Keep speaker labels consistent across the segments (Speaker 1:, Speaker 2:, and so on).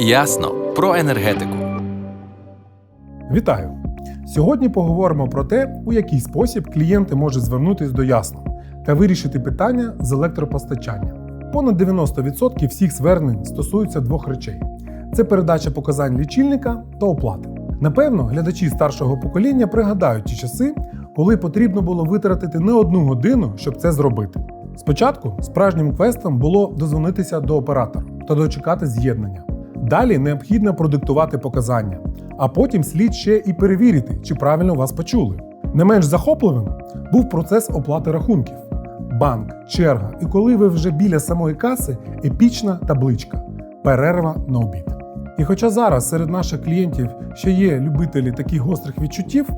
Speaker 1: Ясно про енергетику.
Speaker 2: Вітаю! Сьогодні поговоримо про те, у який спосіб клієнти можуть звернутися до Ясно та вирішити питання з електропостачання. Понад 90% всіх звернень стосуються двох речей: це передача показань лічильника та оплата. Напевно, глядачі старшого покоління пригадають ті часи, коли потрібно було витратити не одну годину, щоб це зробити. Спочатку справжнім квестом було дозвонитися до оператора та дочекати з'єднання. Далі необхідно продиктувати показання, а потім слід ще і перевірити, чи правильно вас почули. Не менш захопливим був процес оплати рахунків, банк, черга, і коли ви вже біля самої каси, епічна табличка перерва на обід. І хоча зараз серед наших клієнтів ще є любителі таких гострих відчуттів,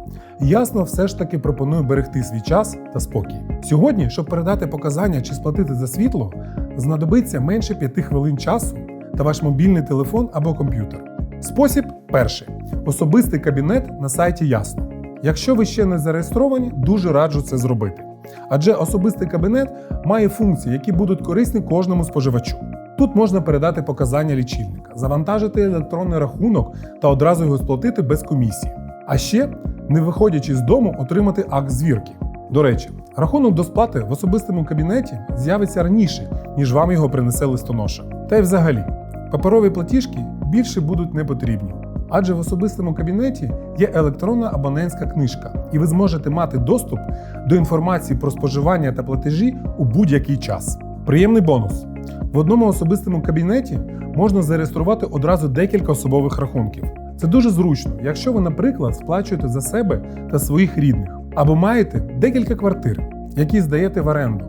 Speaker 2: ясно все ж таки пропоную берегти свій час та спокій. Сьогодні, щоб передати показання чи сплатити за світло, знадобиться менше 5 хвилин часу та ваш мобільний телефон або комп'ютер. Спосіб перший особистий кабінет на сайті Ясно. Якщо ви ще не зареєстровані, дуже раджу це зробити. Адже особистий кабінет має функції, які будуть корисні кожному споживачу. Тут можна передати показання лічильника, завантажити електронний рахунок та одразу його сплатити без комісії. А ще, не виходячи з дому, отримати акт звірки. До речі, рахунок до сплати в особистому кабінеті з'явиться раніше, ніж вам його принесе листоноша. Та й взагалі, паперові платіжки більше будуть не потрібні. Адже в особистому кабінеті є електронна абонентська книжка, і ви зможете мати доступ до інформації про споживання та платежі у будь-який час. Приємний бонус: в одному особистому кабінеті можна зареєструвати одразу декілька особових рахунків. Це дуже зручно, якщо ви, наприклад, сплачуєте за себе та своїх рідних, або маєте декілька квартир, які здаєте в оренду,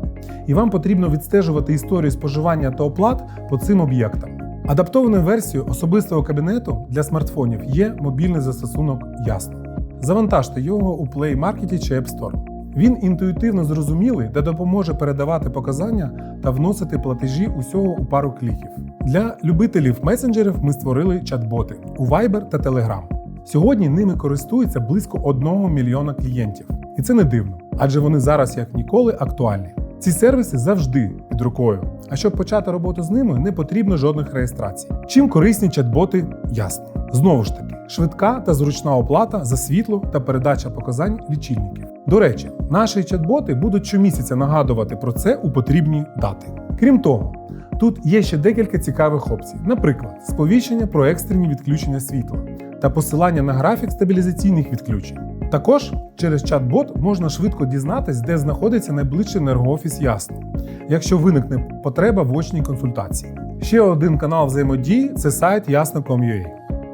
Speaker 2: і вам потрібно відстежувати історію споживання та оплат по цим об'єктам. Адаптованою версією особистого кабінету для смартфонів є мобільний застосунок Ясно. Завантажте його у Play Market чи App Store. Він інтуїтивно зрозумілий та допоможе передавати показання та вносити платежі усього у пару кліків. Для любителів месенджерів ми створили чат-боти у Viber та Telegram. Сьогодні ними користується близько 1 мільйона клієнтів. І це не дивно, адже вони зараз як ніколи актуальні. Ці сервіси завжди під рукою. А щоб почати роботу з ними, не потрібно жодних реєстрацій. Чим корисні чат-боти, ясно. Знову ж таки, швидка та зручна оплата за світло та передача показань лічильників. До речі, наші чат-боти будуть щомісяця нагадувати про це у потрібні дати. Крім того, тут є ще декілька цікавих опцій, наприклад, сповіщення про екстрені відключення світла та посилання на графік стабілізаційних відключень. Також через чат-бот можна швидко дізнатись, де знаходиться найближчий енергоофіс Ясно, якщо виникне потреба в очній консультації. Ще один канал взаємодії це сайт ясно.com.ua.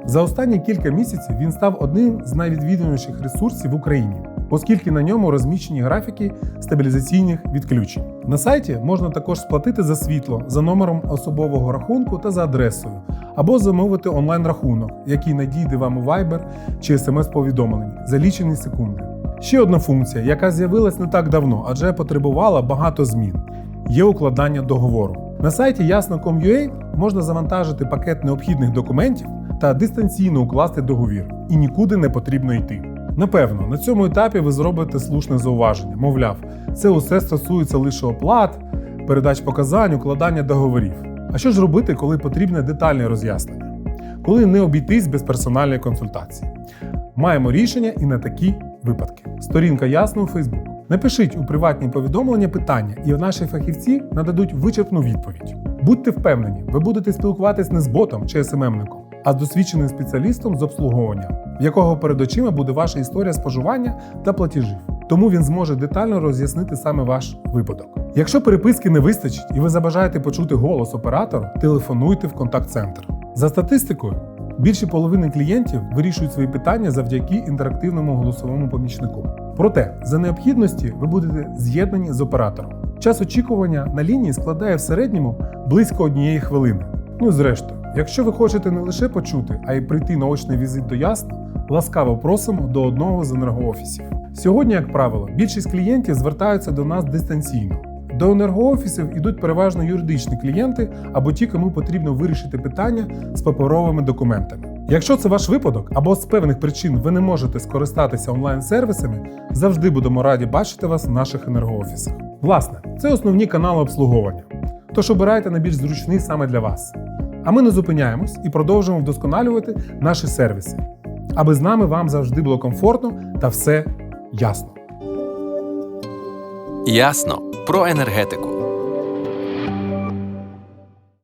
Speaker 2: За останні кілька місяців він став одним з найвідвідуваніших ресурсів в Україні, оскільки на ньому розміщені графіки стабілізаційних відключень. На сайті можна також сплатити за світло за номером особового рахунку та за адресою, або замовити онлайн-рахунок, який надійде вам у Viber чи SMS-повідомлень за лічені секунди. Ще одна функція, яка з'явилась не так давно, адже потребувала багато змін є укладання договору. На сайті ясно.com.ua можна завантажити пакет необхідних документів та дистанційно укласти договір, і нікуди не потрібно йти. Напевно, на цьому етапі ви зробите слушне зауваження, мовляв, це усе стосується лише оплат, передач показань, укладання договорів. А що ж робити, коли потрібне детальне роз'яснення? Коли не обійтись без персональної консультації? Маємо рішення і на такі випадки. Сторінка ясно у Facebook. Напишіть у приватні повідомлення питання, і наші фахівці нададуть вичерпну відповідь. Будьте впевнені, ви будете спілкуватись не з ботом чи СММником, а з досвідченим спеціалістом з обслуговування, в якого перед очима буде ваша історія споживання та платежів. Тому він зможе детально роз'яснити саме ваш випадок. Якщо переписки не вистачить і ви забажаєте почути голос оператора, телефонуйте в контакт-центр. За статистикою, більше половини клієнтів вирішують свої питання завдяки інтерактивному голосовому помічнику. Проте, за необхідності, ви будете з'єднані з оператором. Час очікування на лінії складає в середньому близько однієї хвилини. Ну і зрештою, якщо ви хочете не лише почути, а й прийти на очний візит до Ясно, ласкаво просимо до одного з енергоофісів. Сьогодні, як правило, більшість клієнтів звертаються до нас дистанційно. До енергоофісів ідуть переважно юридичні клієнти або ті, кому потрібно вирішити питання з паперовими документами. Якщо це ваш випадок або з певних причин ви не можете скористатися онлайн-сервісами, завжди будемо раді бачити вас в наших енергоофісах. Власне, це основні канали обслуговування. Тож обирайте найбільш зручний саме для вас. А ми не зупиняємось і продовжуємо вдосконалювати наші сервіси, аби з нами вам завжди було комфортно та все ясно.
Speaker 1: Ясно про енергетику.